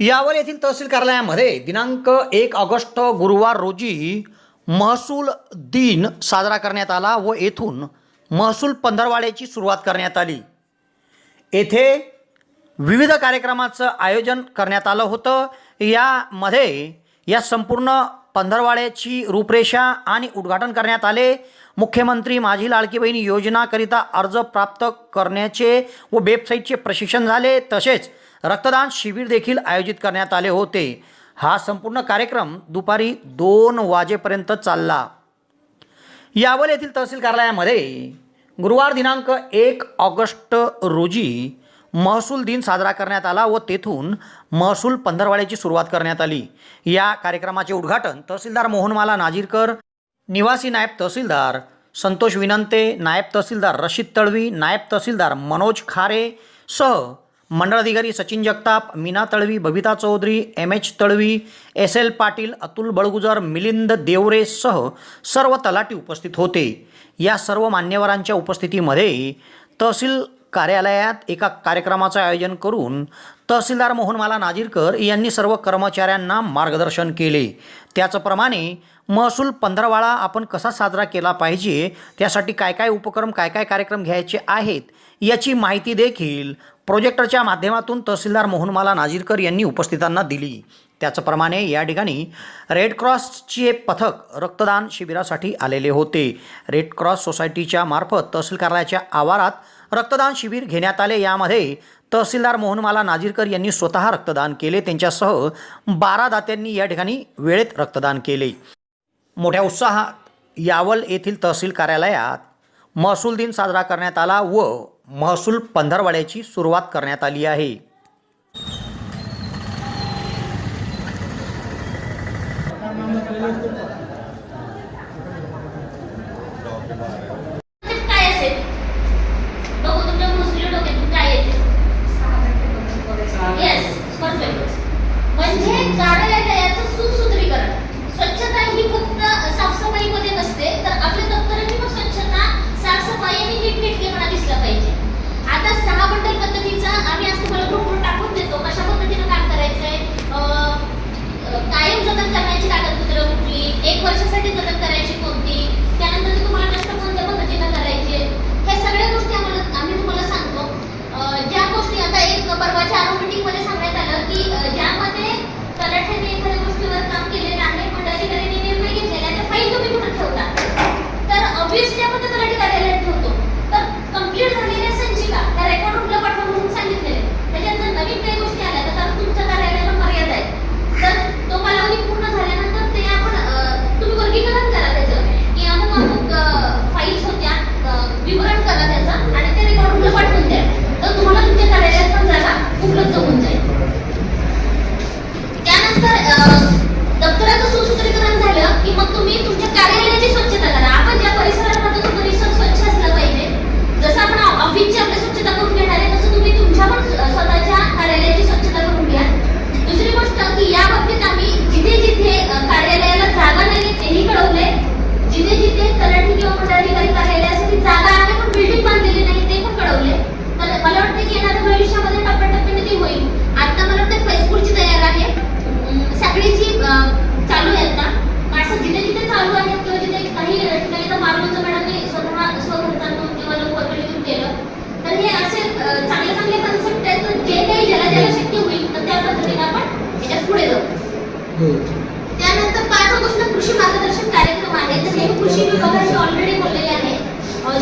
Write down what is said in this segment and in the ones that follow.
यावर येथील तहसील कार्यालयामध्ये दिनांक एक ऑगस्ट गुरुवार रोजी महसूल दिन साजरा करण्यात आला व येथून महसूल पंधरवाड्याची सुरुवात करण्यात आली. येथे विविध कार्यक्रमाचं आयोजन करण्यात आलं होतं. यामध्ये या संपूर्ण पंधरवाड्याची रूपरेषा आणि उद्घाटन करण्यात आले. मुख्यमंत्री माझी लाडकी बहीण योजनाकरिता अर्ज प्राप्त करण्याचे व वेबसाईटचे प्रशिक्षण झाले. तसेच रक्तदान शिबिर देखील आयोजित करण्यात आले होते. हा संपूर्ण कार्यक्रम दुपारी दोन वाजेपर्यंत चालला. यावल येथील तहसील कार्यालयामध्ये गुरुवार दिनांक एक ऑगस्ट रोजी महसूल दिन साजरा करण्यात आला व तेथून महसूल पंधरवाड्याची सुरुवात करण्यात आली. या कार्यक्रमाचे उद्घाटन तहसीलदार मोहनमाला नाजीरकर निवासी नायब तहसीलदार संतोष विनंते नायब तहसीलदार रशीद तळवी नायब तहसीलदार मनोज खारे सह मंडळाधिकारी Sachin Jagtap Meena Talvi Babita Chaudhari M H Talvi S L Patil Atul Balgujar Milind देवरेसह सर्व तलाठी उपस्थित होते. या सर्व मान्यवरांच्या उपस्थितीमध्ये तहसील कार्यालयात एका कार्यक्रमाचं आयोजन करून तहसीलदार मोहनमाला नाजीरकर यांनी सर्व कर्मचाऱ्यांना मार्गदर्शन केले. त्याचप्रमाणे महसूल पंधरवाळा आपण कसा साजरा केला पाहिजे? त्यासाठी काय काय उपक्रम काय काय कार्यक्रम घ्यायचे आहेत? याची माहिती देखील प्रोजेक्टरच्या माध्यमातून तहसीलदार मोहनमाला नाजीरकर यांनी उपस्थितांना दिली. त्याचप्रमाणे या ठिकाणी रेड क्रॉसचे पथक रक्तदान शिबिरासाठी आलेले होते. रेड क्रॉस सोसायटीच्या मार्फत तहसील कार्यालयाच्या आवारात रक्तदान शिबिर घेण्यात आले. यामध्ये तहसीलदार मोहनमाला नाजीरकर यांनी स्वतः रक्तदान केले. त्यांच्यासह बारा दात्यांनी या ठिकाणी वेळेत रक्तदान केले. मोठ्या उत्साहात यावल येथील तहसील कार्यालयात महसूल दिन साजरा करण्यात आला व महसूल पंधरवाड्याची सुरुवात करण्यात आली आहे.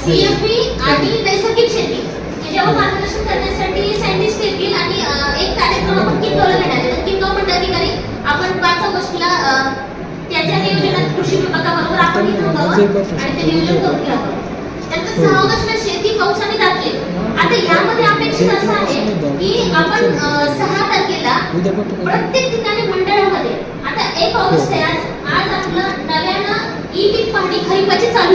सीएफपी आणि नैसर्गिक शेती याच्यावर मार्गदर्शन करण्यासाठी सायंटिस्ट येतील आणि एक कार्यक्रम आपण किंगोला घेणार आहे. तर किंगो मंडळाधिकारी आपण पाच ऑगस्टला अं, त्याच्या नियोजनात कृषी विभागाबरोबर आपण इथं थांबावं आणि ते नियोजन करून घ्यावं त्यानंतर सहा ऑगस्टला शेती पाऊस आणि दाखले. आता यामध्ये अपेक्षित असं आहे की आपण सहा तारखेला प्रत्येक ठिकाणी मंडळामध्ये आता एक ऑगस्ट आहे आज आज आपलं नव्यानं ई पीक पाहणी खरीपाची चालू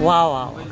वा वा वा.